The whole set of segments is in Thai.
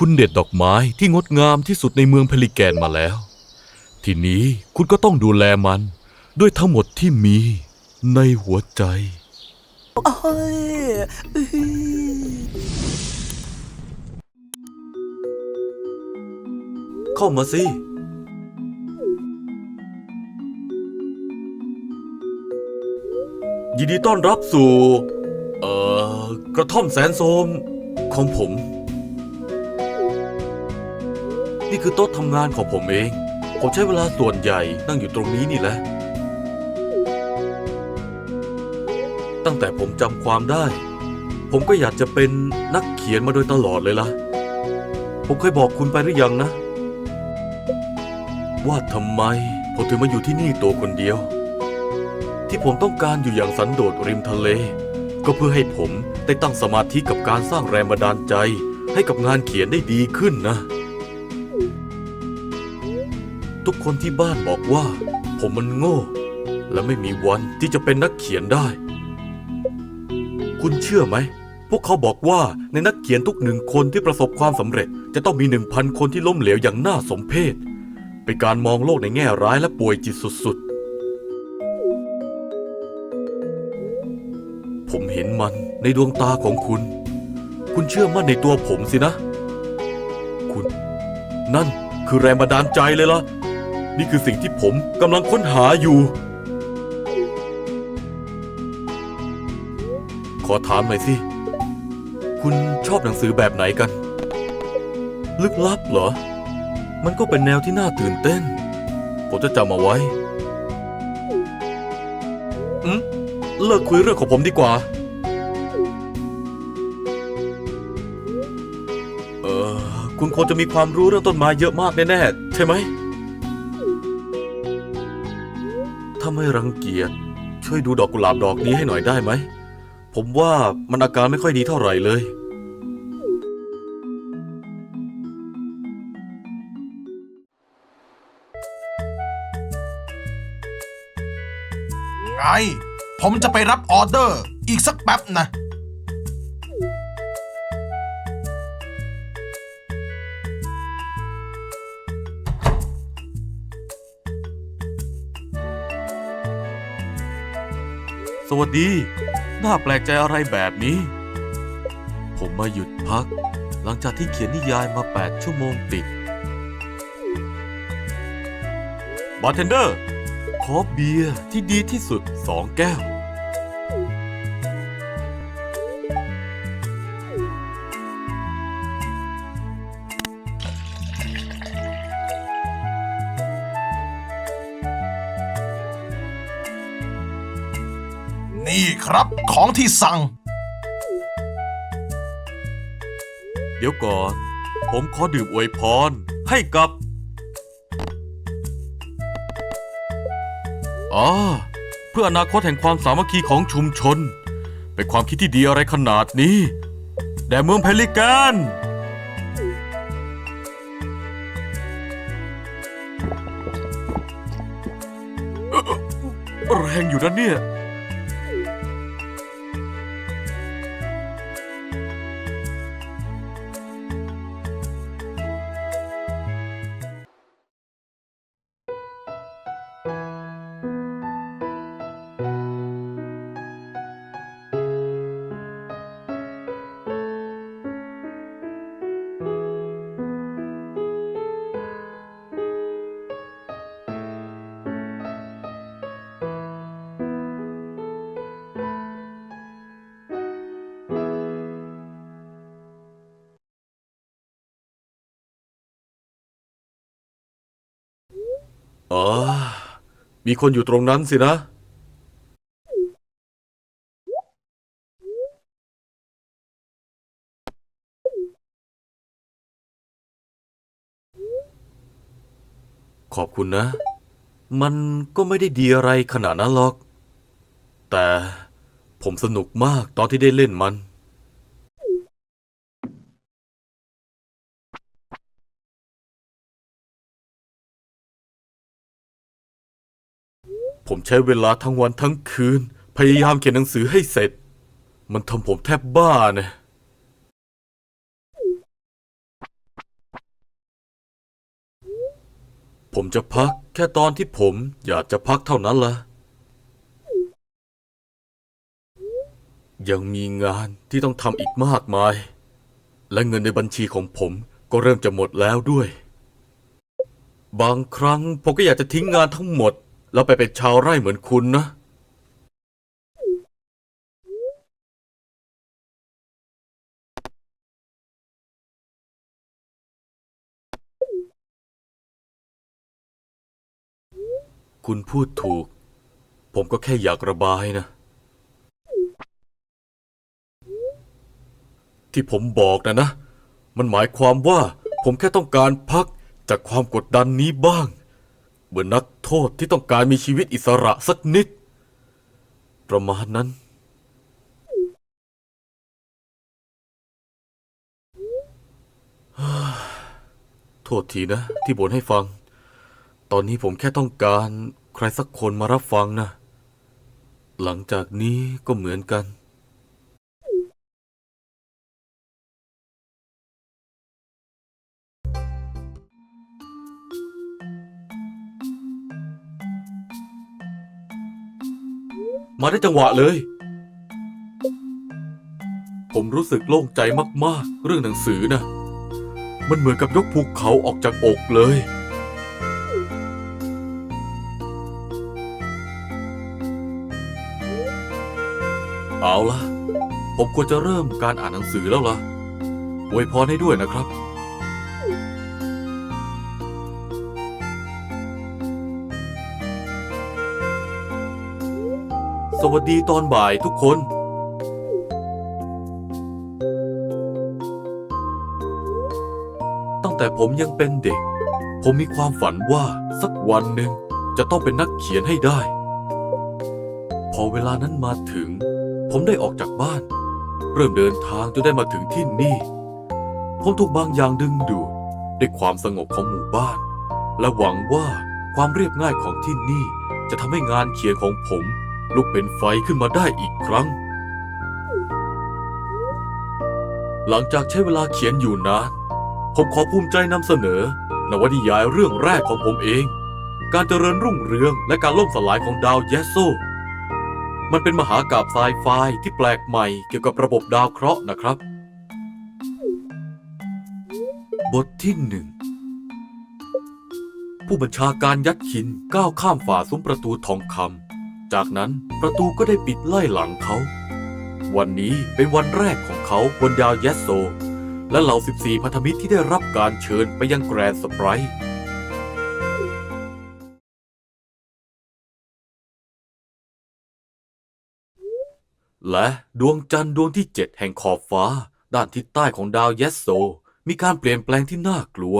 คุณเด็ดดอกไม้ที่งดงามที่สุดในเมืองเพลิแกนมาแล้ว ทีนี้คุณก็ต้องดูแลมัน ด้วยทั้งหมดที่มีในหัวใจ โอ้ยอื้อเข้ามาสิ ยินดีต้อนรับสู่ เอ่อ กระท่อมแสนโทมของผม นี่คือโต๊ะทำงานของผมเอง ผมใช้เวลาส่วนใหญ่นั่งอยู่ตรงนี้นี่แหละ ตั้งแต่ผมจำความได้ ผมก็อยากจะเป็นนักเขียนมาโดยตลอดเลยล่ะ ผมเคยบอกคุณไปหรือยังนะ ว่าทำไมผมถึงมาอยู่ที่นี่ตัวคนเดียว ที่ผมต้องการอยู่อย่างสันโดษริมทะเล ก็เพื่อให้ผมได้ตั้งสมาธิกับการสร้างแรงบันดาลใจให้กับงานเขียนได้ดีขึ้นนะ ทุกคนที่บ้านบอกว่า ผมมันโง่ และไม่มีวันที่จะเป็นนักเขียนได้ คุณเชื่อไหม พวกเขาบอกว่าในนักเขียนทุกหนึ่งคนที่ประสบความสำเร็จ จะต้องมีหนึ่งพันคนที่ล้มเหลวอย่างน่าสมเพชเป็นการมองโลกในแง่ร้ายและป่วยจิตสุดๆ ผมเห็นมันในดวงตาของคุณ คุณเชื่อมั่นในตัวผมสินะ คุณ นั่นคือแรงบันดาลใจเลยล่ะ นี่คือสิ่งที่ผมกำลังค้นหาอยู่ ขอถามหน่อยสิ คุณชอบหนังสือแบบไหนกัน ลึกลับเหรอ มันก็เป็นแนวที่น่าตื่นเต้น ผมจะจำเอาไว้อืมเลิกคุยเรื่องของผมดีกว่า เออ คุณควรจะมีความรู้เรื่องต้นไม้เยอะมากแน่ๆใช่ไหม ไม่รังเกียจ ช่วยดูดอกกุหลาบดอกนี้ให้หน่อยได้ไหม ผมว่ามันอาการไม่ค่อยดีเท่าไหร่เลย ไงผมจะไปรับออเดอร์อีกสักแป๊บนะ สวัสดี น่าแปลกใจอะไรแบบนี้ ผมมาหยุดพัก หลังจากที่เขียนนิยายมา 8 ชั่วโมงติด บาร์เทนเดอร์ ขอเบียร์ที่ดีที่สุด2แก้ว ครับ ของที่สั่ง เดี๋ยวก่อน ผมขอดื่มอวยพรให้กับอ๋อเพื่ออนาคตแห่งความสามัคคีของชุมชน เป็นความคิดที่ดีอะไรขนาดนี้ แด่เมืองเพลิแกนแรงอยู่นะเนี่ย อ๋อ มีคนอยู่ตรงนั้นสินะ ขอบคุณนะ มันก็ไม่ได้ดีอะไรขนาดนั้นหรอก แต่ผมสนุกมากตอนที่ได้เล่นมัน ผมใช้เวลาทั้งวันทั้งคืน พยายามเขียนหนังสือให้เสร็จ มันทำผมแทบบ้าเนะ ผมจะพักแค่ตอนที่ผมอยากจะพักเท่านั้นละ่ะ ยังมีงานที่ต้องทำอีกมากมาย และเงินในบัญชีของผมก็เริ่มจะหมดแล้วด้วย บางครั้งผมก็อยากจะทิ้งงานทั้งหมด แล้วไปเป็นชาวไร่เหมือนคุณนะ คุณพูดถูก ผมก็แค่อยากระบายนะ ที่ผมบอกนะนะ มันหมายความว่าผมแค่ต้องการพักจากความกดดันนี้บ้าง เมือนนักโทษที่ต้องการมีชีวิตอิสระสักนิด ประมาณนั้น โทษทีนะที่บ่นให้ฟัง ตอนนี้ผมแค่ต้องการใครสักคนมารับฟังนะ หลังจากนี้ก็เหมือนกัน มาได้จังหวะเลย ผมรู้สึกโล่งใจมากๆ เรื่องหนังสือนะ มันเหมือนกับยกภูเขาออกจากอกเลย เอาละผมควรจะเริ่มการอ่านหนังสือแล้วล่ะอวยพรให้ด้วยนะครับ วัสดีตอนบ่ายทุกคน ตั้งแต่ผมยังเป็นเด็ก ผมมีความฝันว่าสักวันหนึ่งจะต้องเป็นนักเขียนให้ได้ พอเวลานั้นมาถึง ผมได้ออกจากบ้าน เริ่มเดินทางจนได้มาถึงที่นี่ ผมถูกบางอย่างดึงดูดด้วยความสงบของหมู่บ้าน และหวังว่าความเรียบง่ายของที่นี่จะทำให้งานเขียนของผม ลุกเป็นไฟขึ้นมาได้อีกครั้ง หลังจากใช้เวลาเขียนอยู่นานผมขอภูมิใจนำเสนอนวนิยายเรื่องแรกของผมเอง การเจริญรุ่งเรืองและการล่มสลายของดาวเยสโซ มันเป็นมหากาบไซไฟที่แปลกใหม่เกี่ยวกับระบบดาวเคราะห์นะครับ บทที่หนึ่งผู้บัญชาการยัดขินก้าวข้ามฝ่าซุ้มประตูทองคำ จากนั้นประตูก็ได้ปิดไล่หลังเขา วันนี้เป็นวันแรกของเขาบนดาวเยสโซ และเหล่า 14 พันธมิตรที่ได้รับการเชิญไปยังแกรนด์สไปรท์และดวงจันทร์ดวงที่ 7 แห่งขอบฟ้า ด้านทิศใต้ของดาวเยสโซ มีการเปลี่ยนแปลงที่น่ากลัว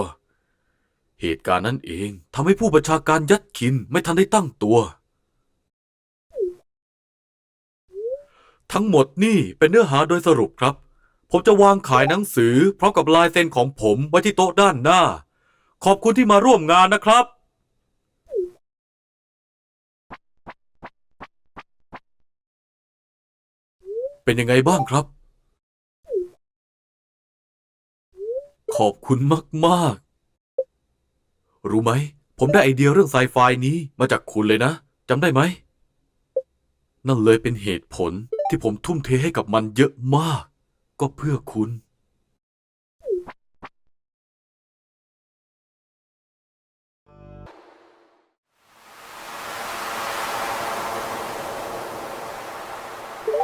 เหตุการณ์นั้นเองทำให้ผู้บัญชาการยัดขินไม่ทันได้ตั้งตัว ทั้งหมดนี่เป็นเนื้อหาโดยสรุปครับ ผมจะวางขายหนังสือพร้อมกับลายเซ็นของผมไว้ที่โต๊ะด้านหน้า ขอบคุณที่มาร่วมงานนะครับ เป็นยังไงบ้างครับ ขอบคุณมาก ๆ รู้ไหม ผมได้ไอเดียเรื่องไซไฟนี้มาจากคุณเลยนะจำได้ไหม นั่นเลยเป็นเหตุผล ที่ผมทุ่มเทให้กับมันเยอะมาก ก็เพื่อคุณ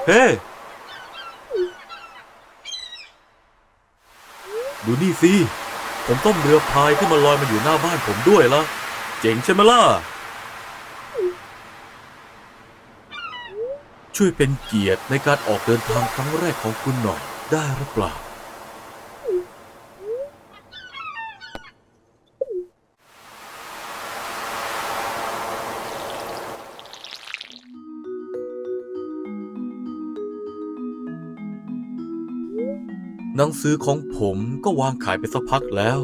เฮ้ ดูนี่สิ ผมต้มเรือพายที่มันลอยมาอยู่หน้าบ้านผมด้วยละเจ๋งใช่ไหมล่ะ ช่วยเป็นเกียรติในการออกเดินทางครั้งแรกของคุณหน่อยได้หรือเปล่า หนังสือของผมก็วางขายไปสักพักแล้ว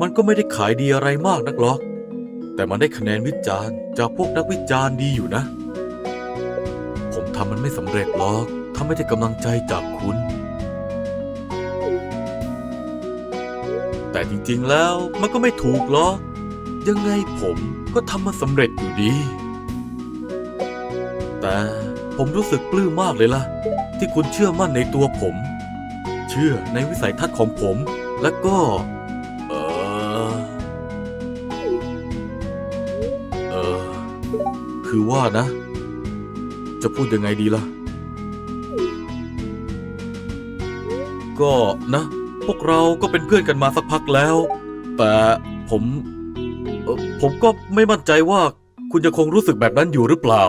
มันก็ไม่ได้ขายดีอะไรมากนักหรอก แต่มันได้คะแนนวิจารณ์จากพวกนักวิจารณ์ดีอยู่นะ ทำมันไม่สำเร็จหรอก ถ้าไม่ได้กำลังใจจากคุณ แต่จริงๆแล้วมันก็ไม่ถูกหรอก ยังไงผมก็ทำมันสำเร็จอยู่ดี แต่ผมรู้สึกปลื้มมากเลยล่ะ ที่คุณเชื่อมั่นในตัวผม เชื่อในวิสัยทัศน์ของผม และก็ เออเออคือว่านะ จะพูดยังไงดีล่ะ ก็นะ พวกเราก็เป็นเพื่อนกันมาสักพักแล้ว แต่ผมผมก็ไม่มั่นใจว่าคุณจะคงรู้สึกแบบนั้นอยู่หรือเปล่า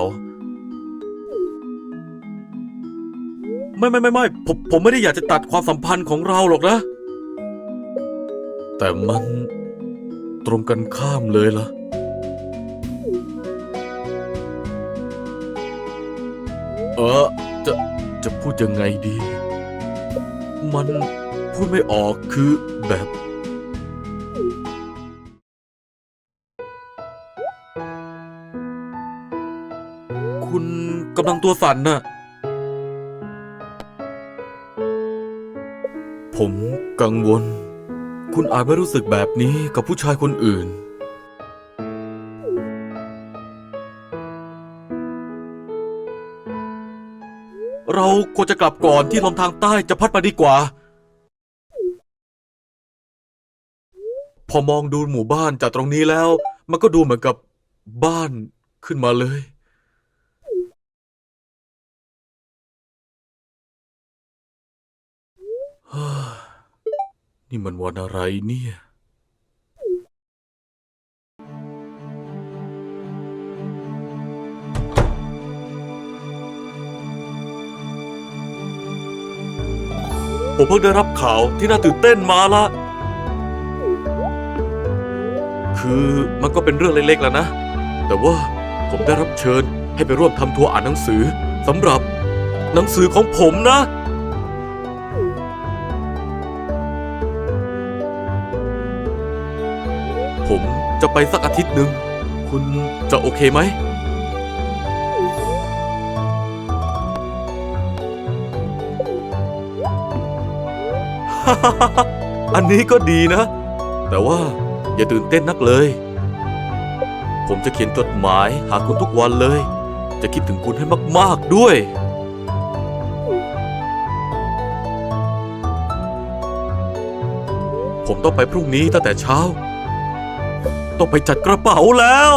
ไม่ไม่ไม่ไม่ผมผมไม่ได้อยากจะตัดความสัมพันธ์ของเราหรอกนะ แต่มันตรงกันข้ามเลยล่ะ เออ จะจะพูดยังไงดี มันพูดไม่ออกคือแบบ คุณกำลังตัวสั่นน่ะ ผมกังวล คุณอาจไม่รู้สึกแบบนี้กับผู้ชายคนอื่น เราควรจะกลับก่อนที่ลมทางใต้จะพัดมาดีกว่า พอมองดูหมู่บ้านจากตรงนี้แล้ว มันก็ดูเหมือนกับบ้านขึ้นมาเลย นี่มันวันอะไรเนี่ย ผมเพิ่งได้รับข่าวที่น่าตื่นเต้นมาละ คือมันก็เป็นเรื่องเล็กๆแล้วนะ แต่ว่าผมได้รับเชิญให้ไปร่วมทำทัวร์อ่านหนังสือสำหรับหนังสือของผมนะ ผมจะไปสักอาทิตย์หนึ่ง คุณจะโอเคไหม อันนี้ก็ดีนะ แต่ว่าอย่าตื่นเต้นนักเลย ผมจะเขียนจดหมายหาคุณทุกวันเลย จะคิดถึงคุณให้มาก ๆ ด้วย ผมต้องไปพรุ่งนี้ตั้งแต่เช้า ต้องไปจัดกระเป๋าแล้ว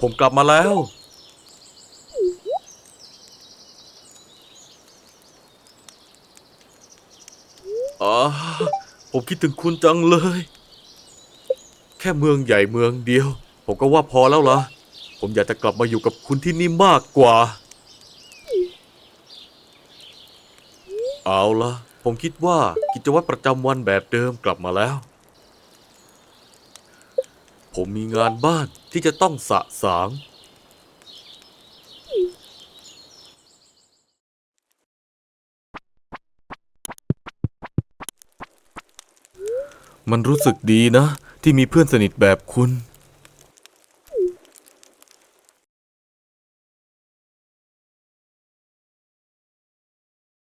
ผมกลับมาแล้ว อ๋อ ผมคิดถึงคุณจังเลย แค่เมืองใหญ่เมืองเดียว ผมก็ว่าพอแล้วล่ะ ผมอยากจะกลับมาอยู่กับคุณที่นี่มากกว่า เอาล่ะผมคิดว่ากิจวัตรประจำวันแบบเดิมกลับมาแล้ว ผมมีงานบ้านที่จะต้องสะสาง มันรู้สึกดีนะ ที่มีเพื่อนสนิทแบบคุณ